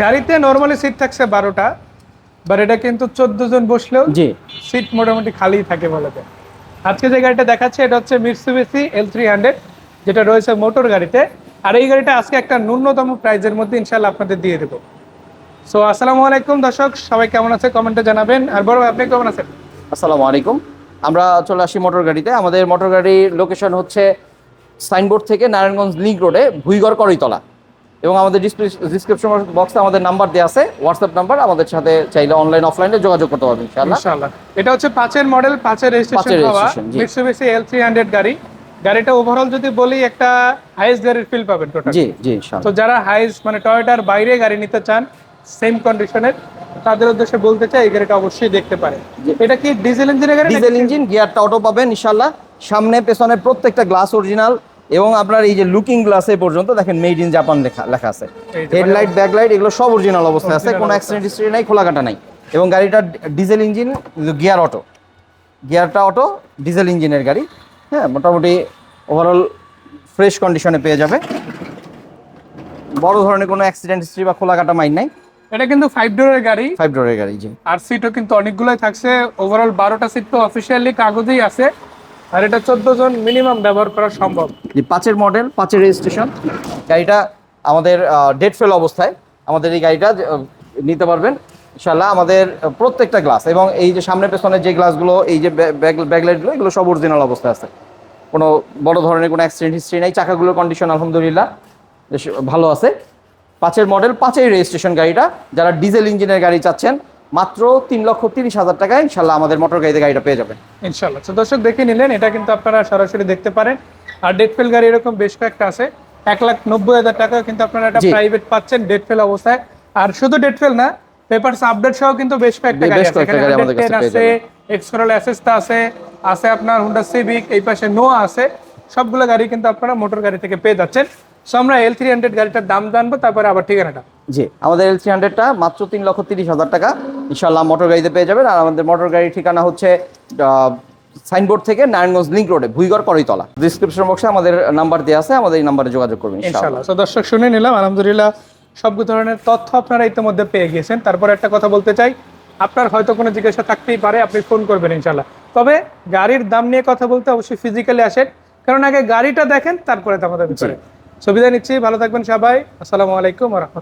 গাড়িতে normally seat থাকছে বারোটা বাট এটা কিন্তু চোদ্দ জন বসলেও জি। সিট মোটামুটি খালি থাকে বলা যায়। আজকে যে গাড়িটা দেখাচ্ছে এটা হচ্ছে মিটসুবিসি এল থ্রি হান্ড্রেড যেটা রয়েছে মোটর গাড়িতে। আর এই গাড়িটা আজকে একটা ন্যূনতম প্রাইজের মধ্যে ইনশাল্লাহ আপনাদের দিয়ে দেবো। সো আসসালামু আলাইকুম দর্শক সবাই কেমন আছে? কমেন্টে জানাবেন। আর বড় ভাই, আপনি কেমন আছেন? আসসালামু আলাইকুম। আমরা চলে আসি মোটর গাড়িতে। আমাদের মোটর গাড়ির লোকেশন হচ্ছে সাইনবোর্ড থেকে নারায়ণগঞ্জ লিঙ্ক রোডে ভুইগড় করইতলা এবং আমাদের ডিসক্রিপশন বক্সে আমাদের নাম্বার দেওয়া আছে হোয়াটসঅ্যাপ নাম্বার আমাদের সাথে চাইলে অনলাইন অফলাইনে যোগাযোগ করতে পারবেন ইনশাআল্লাহ। এটা হচ্ছে পাঁচের মডেল পাঁচের রেজিস্ট্রেশন হওয়া registration, এল থ্রি হান্ড্রেড গাড়ি। গাড়িটা ওভারঅল যদি বলি একটা হাইস্ট গাড়ির ফিল পাবেন টোটাল জি জি ইনশাআল্লাহ। তো যারা হাইস মানে টয়োটার বাইরে গাড়ি নিতে চান সেম কন্ডিশনের তাদের উদ্দেশ্যে বলতে চাই এই গাড়িটা অবশ্যই দেখতে পারে এটা কি ডিজেল ইঞ্জিনের গাড়ি ডিজেল ইঞ্জিন গিয়ারটা অটো পাবেন ইনশাআল্লাহ। সামনে পেছনে প্রত্যেকটা গ্লাস অরিজিনাল এবং আপনার এই যে লুকিং গ্লাস গ্লাসে পর্যন্ত দেখেন মেড ইন জাপান লেখা লেখা আছে। হেডলাইট ব্যাকলাইট এগুলো সব অরিজিনাল অবস্থায় আছে কোনো অ্যাক্সিডেন্ট হিস্ট্রি নাই খোলা কাটা নাই। এবং গাড়িটা ডিজেল ইঞ্জিন গিয়ার অটো গিয়ারটা অটো ডিজেল ইঞ্জিনের গাড়ি। হ্যাঁ মোটামুটি ওভারঅল ফ্রেশ কন্ডিশনে পেয়ে যাবে। বড় ধরনের কোনো অ্যাক্সিডেন্ট হিস্ট্রি বা খোলা কাটা মাইন নাই। এটা কিন্তু ফাইভ ডোরের গাড়ি। ফাইভ ডোরের গাড়ি জি। আর সিটও কিন্তু অনেকগুলোই থাকছে। ওভারঅল বারোটা সিট তো অফিসিয়ালি কাগজেই আছে। আর এটা চোদ্দ জন মিনিমাম ব্যবহার করা সম্ভব। পাঁচের মডেল পাঁচের রেজিস্ট্রেশন গাড়িটা আমাদের ডেট ফেল অবস্থায় আমাদের এই গাড়িটা নিতে পারবেন। ইনশাল্লাহ আমাদের প্রত্যেকটা গ্লাস এবং এই যে সামনে পেছনে যে গ্লাসগুলো এই যে ব্যাকলাইটগুলো এগুলো সব অরিজিনাল অবস্থায় আছে। কোনো বড় ধরনের কোনো অ্যাক্সিডেন্ট হিস্ট্রি নাই। চাকাগুলোর কন্ডিশন আলহামদুলিল্লাহ বেশ ভালো আছে। পাঁচের মডেল পাঁচের রেজিস্ট্রেশন গাড়িটা। যারা ডিজেল ইঞ্জিনের গাড়ি চাচ্ছেন মাত্র তিন লক্ষ তিরিশ হাজার টাকায় ইনশাল্লাহ আমাদের মোটর গাড়িতে গাড়িটা পেয়ে যাবেন। ইনশাল্লাহ। তো দর্শক দেখে নিলেন এটা কিন্তু আপনারা সরাসরি দেখতে পারেন। আর ডেট ফেল গাড়ি এরকম বেশ কয়েকটা আছে। এক লাখ নব্বই হাজার টাকা কিন্তু আপনারা একটা প্রাইভেট পাচ্ছেন ডেট ফেল অবস্থায়। আর শুধু ডেট ফেল না পেপারস আপডেট সহ কিন্তু বেশ কয়েকটা গাড়ি আছে। এখানে আছে এক্সকোরাল অ্যাসেসটা আছে আছে আপনার হুন্ডা সিভিক এই পাশে নোয়া আছে। সবগুলো গাড়ি কিন্তু আপনারা মোটর গাড়ি থেকে পেয়ে যাচ্ছেন। সো আমরা এল থ্রি হান্ড্রেড গাড়িটার দাম জানব তারপরে আবার ঠিকানাটা। জি আমাদের এল থ্রি হান্ড্রেডটা মাত্র তিন লক্ষ তিরিশ হাজার টাকা। ইনশাল্লাহ মোটর গাড়িতে পেয়ে যাবেন। আর আমাদের মোটর গাড়ির ঠিকানা হচ্ছে সাইনবোর্ড থেকে নারায়ণগঞ্জ লিঙ্ক রোডে ভুইগড় করইতলা ডিসক্রিপশন বক্সে আমাদের নাম্বার দেওয়া আছে আমাদের এই নাম্বারে যোগাযোগ করবেন ইনশাল্লাহ তো দর্শক শুনে নিলাম আলহামদুলিল্লাহ সব ধরনের তথ্য আপনারা ইতিমধ্যে পেয়ে গিয়েছেন। তারপর একটা কথা বলতে চাই আপনার হয়তো কোনো জিজ্ঞাসা থাকতেই পারে আপনি ফোন করবেন ইনশাল্লাহ তবে গাড়ির দাম নিয়ে কথা বলতে অবশ্যই ফিজিক্যালি আসেন। কারণ আগে গাড়িটা দেখেন তারপরে দামাদামি করেন সুবিধা নিচ্ছি ভালো থাকবেন সবাই। আসসালামু আলাইকুম রহমতুল্লাহ।